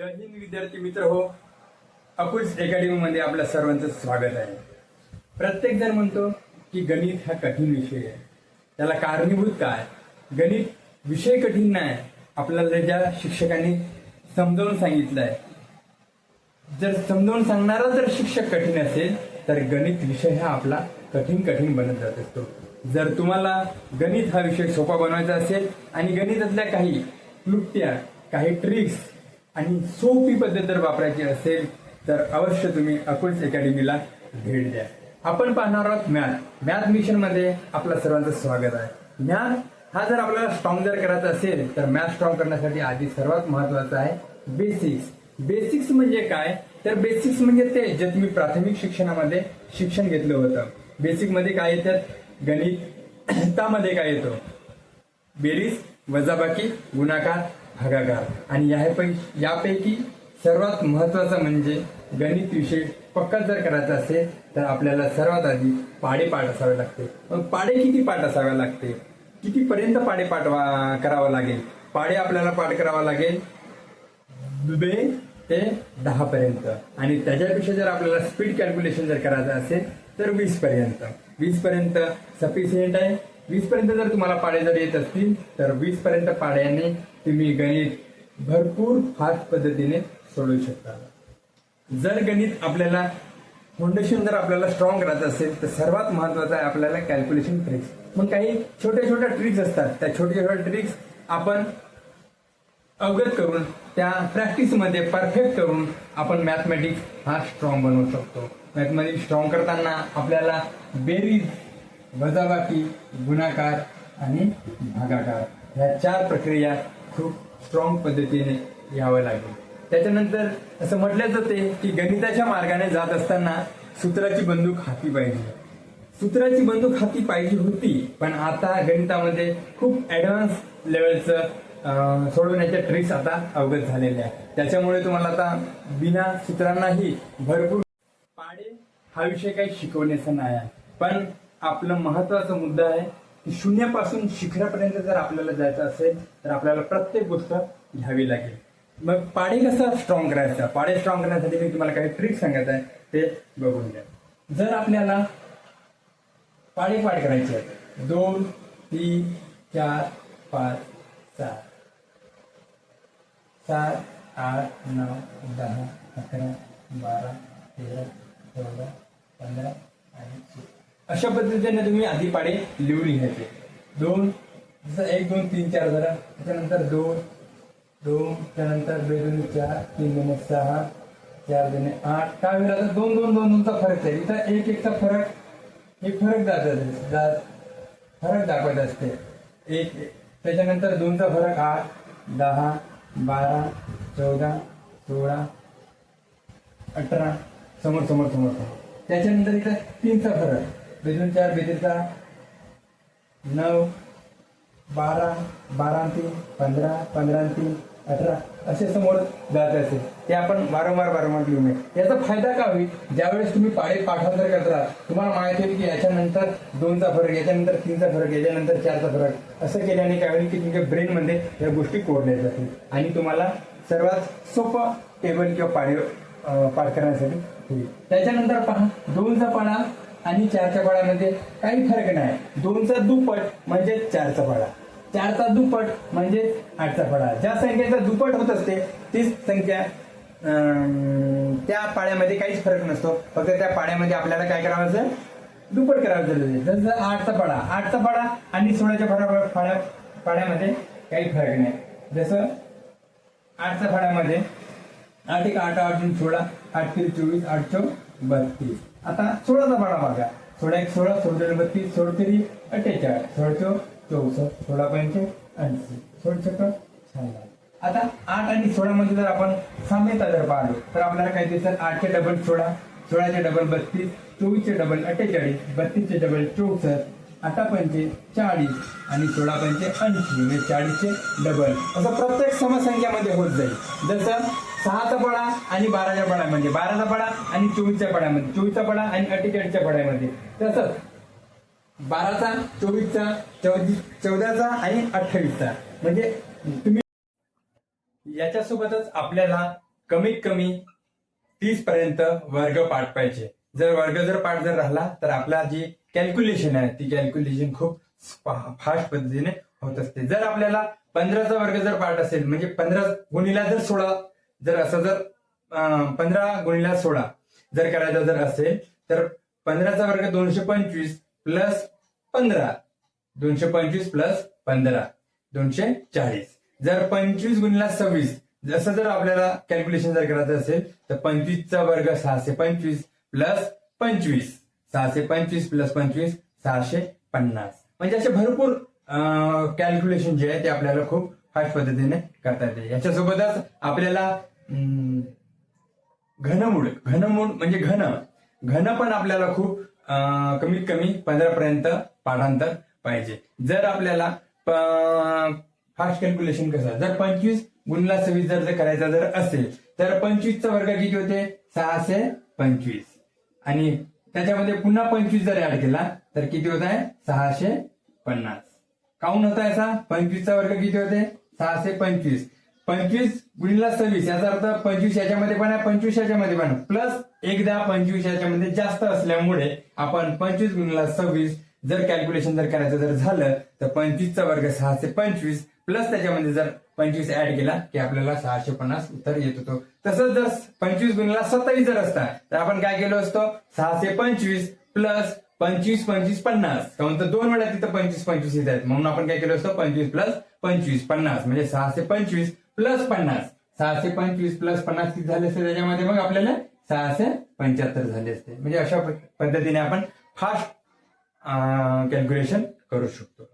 जय हिंद विद्यार्थी मित्र हो. अकुल्स अकॅडमीमध्ये आपल्या सर्वांचं स्वागत आहे. प्रत्येक जण म्हणतो की गणित हा कठीण विषय आहे. त्याला कारणीभूत काय? गणित विषय कठीण नाही आपल्याला ज्या शिक्षकांनी समजावून सांगितलं आहे. जर समजावून सांगणारा जर शिक्षक कठीण असेल तर गणित विषय हा आपला कठीण कठीण बनत जात असतो. जर तुम्हाला गणित हा विषय सोपा बनवायचा असेल आणि गणितातल्या काही क्लुप्त्या काही ट्रिक्स आणि सोपी पद्धत जर वापरायची असेल तर अवश्य तुम्ही अकुल्स अकॅडमीला भेट द्या. आपण पाहणार आहोत मॅथ. मॅथ मिशनमध्ये आपलं सर्वांचं स्वागत आहे. मॅथ हा जर आपल्याला स्ट्रॉंग जर करायचा असेल तर मॅथ स्ट्रॉंग करण्यासाठी आधी सर्वात महत्वाचं आहे बेसिक्स बेसिक्स म्हणजे काय? तर बेसिक्स म्हणजे ते जे तुम्ही प्राथमिक शिक्षणामध्ये शिक्षण घेतलं होतं. बेसिकमध्ये काय येतात गणित. काय येतो? बेरीज वजाबाकी गुणाकार भागाकार आणि यापैकी यापैकी सर्वात महत्वाचं म्हणजे गणित विषय पक्का जर करायचा असेल तर आपल्याला सर्वात आधी पाडे पाठ असावे लागते. मग पाडे किती पाठ असावे लागते? कितीपर्यंत पाडे पाठ करावं लागेल? पाडे आपल्याला पाठ करावा लागेल दुबे ते दहा पर्यंत आणि त्याच्यापेक्षा जर आपल्याला स्पीड कॅल्क्युलेशन जर करायचं असेल तर वीस पर्यंत वीस पर्यंत सफिशियंट आहे. वीस पर्यंत जर तुम्हाला पाडे जर येत असतील तर वीस पर्यंत पाड्याने तुम्ही गणित भरपूर फास्ट पद्धतीने सोडवू शकता. जर गणित आपल्याला फाउंडेशन जर आपल्याला स्ट्रॉंग करायचं असेल तर सर्वात महत्वाचं आहे आपल्याला कॅल्क्युलेशन ट्रिक्स मग काही छोट्या छोट्या ट्रिक्स असतात. त्या छोट्या छोट्या ट्रिक्स आपण अवगत करून त्या प्रॅक्टिसमध्ये परफेक्ट करून आपण मॅथमॅटिक्स हा स्ट्रॉंग बनवू शकतो. मॅथमॅटिक्स स्ट्रॉंग करताना आपल्याला बेरीज वजाबाकी गुणाकार आणि भागाकार. ह्या चार प्रक्रिया खूप स्ट्रॉंग पद्धतीने यावं लागेल. त्याच्यानंतर असं म्हटलं जाते की गणिताच्या मार्गाने जात असताना सूत्राची बंदूक हाती पाहिजे. सूत्राची बंदूक हाती पाहिजे होती पण आता गणितामध्ये खूप ऍडव्हान्स लेवलचं सोडवण्याच्या ट्रिक्स आता अवगत झालेल्या आहेत. त्याच्यामुळे तुम्हाला आता बिना सूत्रांनाही भरपूर पाडे हा विषय काही शिकवण्याचा नाही आहे. पण आपलं महत्त्वाचा मुद्दा आहे की शून्यापासून शिखरापर्यंत जर आपल्याला जायचं असेल तर आपल्याला प्रत्येक गोष्ट घ्यावी लागेल. मग पाडे कसा स्ट्रॉंग करायचा पाडे स्ट्रॉंग करण्यासाठी मी तुम्हाला काही ट्रिक सांगत आहे ते बघून घ्या. जर आपल्याला पाडे पाठ करायचे आहेत दोन तीन चार पाच सात सात आठ नऊ दहा अकरा बारा तेरा चौदा पंधरा आणि अशा पद्धतीने तुम्ही आधी पाडे लिहून घ्यायचे दोन जसं एक दोन तीन चार जरा. त्याच्यानंतर दोन दोन त्यानंतर दोन दोन चार तीन दोन सहा चार दोन आठ काय वेळा दोन दोन दोन दोनचा फरक आहे. इथं एक एकचा फरक हे फरक दाखवत जात फरक दाखवत असते. एक एक. त्याच्यानंतर दोनचा फरक आठ दहा बारा चौदा सोळा अठरा समोर समोर समोर समोर. त्याच्यानंतर इथं तीनचा फरक. बेदून चार बेदूनचा नऊ बारा बारा तीन पंधरा पंधरा तीन अठरा असे समोर जात असेल ते आपण वारंवार वारंवार लिहू नये याचा फायदा काय होईल? ज्यावेळेस तुम्ही पाडे पाठांतर करता तुम्हाला माहिती होईल की याच्यानंतर दोनचा फरक याच्यानंतर तीनचा फरक याच्यानंतर चारचा फरक. असं केल्याने काय होईल की तुमच्या ब्रेनमध्ये या गोष्टी कोरल्या जातील. आणि तुम्हाला सर्वात सोपं टेबल किंवा पाडे पाठ करण्यासाठी होईल. त्याच्यानंतर पहा दोनचा पाना आणि चारच्या पाड्यामध्ये काही फरक नाही. दोनचा दुप्पट म्हणजे चारचा पाडा चारचा दुप्पट म्हणजे आठचा पाडा ज्या संख्येचा दुप्पट होत असते तीच संख्या त्या पाड्यामध्ये काहीच फरक नसतो. फक्त त्या पाड्यामध्ये आपल्याला काय करावं दुप्पट करावं झालेलं जसं आठचा पाडा आठचा पाडा आणि सोळाच्या पाडा पाड्या पाड्यामध्ये काही फरक नाही. जसं आठच्या फाड्यामध्ये आठ एक आठ आठ सोळा आठ तीस चोवीस आठ चौ बत्तीस. आता सोळाचा बारा बघा सोळा एक सोळा सोळा बत्तीस सोडतरी अठ्ठेचाळीस. सोळ चौसष्ट सोळा पंचे ऐंशी. सोळ छक्क आता आठ आणि सोळा मध्ये जर आपण साम्यता जर पाहिलो तर आपल्याला काय दिसत? आठचे डबल सोळा सोळाचे डबल बत्तीस चोवीसचे डबल अठ्ठेचाळीस बत्तीसचे डबल चौसष्ट आता पंचे चाळीस आणि सोळा पंचे ऐंशी. म्हणजे चाळीसचे डबल असं प्रत्येक समसंख्यामध्ये होत जाईल. जसं सहाचा पडा आणि बाराच्या पडामध्ये. म्हणजे बाराचा पडा आणि चोवीसच्या पडामध्ये. चोवीसचा पडा आणि अठ्ठेचाळीसच्या पडामध्ये. तसंच बाराचा चोवीसचा चौतीस चौदाचा आणि अठ्ठावीसचा. म्हणजे तुम्ही याच्यासोबतच आपल्याला कमीत कमी तीस पर्यंत वर्ग पाठ पाहिजे. जर वर्ग जर पाठ जर राहिला तर आपला जी कॅल्क्युलेशन आहे ती कॅल्क्युलेशन खूप फास्ट पद्धतीने होत असते. जर आपल्याला पंधराचा वर्ग जर पाठ असेल म्हणजे पंधरा गुणीला जर सोळा जर असं जर अं, पंधरा गुणिला सोळा जर करायचा जर असेल तर पंधराचा वर्ग दोनशे पंचवीस प्लस पंधरा. दोनशे पंचवीस प्लस पंधरा. दोनशे चाळीस. जर पंचवीस गुणिला सव्वीस जसं जर आपल्याला कॅल्क्युलेशन जर करायचं असेल तर पंचवीसचा वर्ग सहाशे पंचवीस प्लस पंचवीस. सहाशे पंचवीस प्लस पंचवीस सहाशे पन्नास. म्हणजे असे भरपूर कॅल्क्युलेशन जे आहे ते आपल्याला खूप फास्ट पद्धतीने करता येते. याच्यासोबतच आपल्याला अं, घनमूळ घनमूळ म्हणजे घन. घन पण आपल्याला खूप कमीत कमी पंधरा पर्यंत पाठांतर पाहिजे. जर आपल्याला फास्ट कॅल्क्युलेशन कसं जर पंचवीस गुणला सव्वीस जर जर करायचा जर असेल तर पंचवीसचा वर्ग किती होते? सहाशे पंचवीस. आणि त्याच्यामध्ये पुन्हा पंचवीस जर ऍड केला तर किती होत आहे? सहाशे पन्नास. काऊन होता असा? पंचवीसचा वर्ग किती होते? सहाशे पंचवीस. पंचवीस गुणिला सव्वीस याचा अर्थ पंचवीस याच्यामध्ये पण आहे पंचवीस याच्यामध्ये पण प्लस एकदा पंचवीस याच्यामध्ये जास्त असल्यामुळे आपण पंचवीस गुणिला सव्वीस जर कॅल्क्युलेशन जर करायचं जर झालं तर पंचवीसचा वर्ग सहाशे पंचवीस प्लस त्याच्यामध्ये जर पंचवीस ऍड केला की आपल्याला सहाशे पन्नास उत्तर येत होतो. तसंच जर पंचवीस गुणिला सत्तावीस जर असता तर आपण काय केलो असतो? सहाशे पंचवीस प्लस पंचवीस पंचवीस पन्नास. काऊन दोन वेळा तिथं पंचवीस पंचवीस येत. आहेत म्हणून आपण काय केलं असतं? पंचवीस प्लस पंचवीस पन्नास. म्हणजे सहाशे पंचवीस प्लस पन्नास. सहाशे पंचवीस प्लस पन्नास किती झाले असते? त्याच्यामध्ये मग आपल्याला सहाशे पंच्याहत्तर झाले असते. म्हणजे अशा पद्धतीने आपण फास्ट कॅल्क्युलेशन करू शकतो.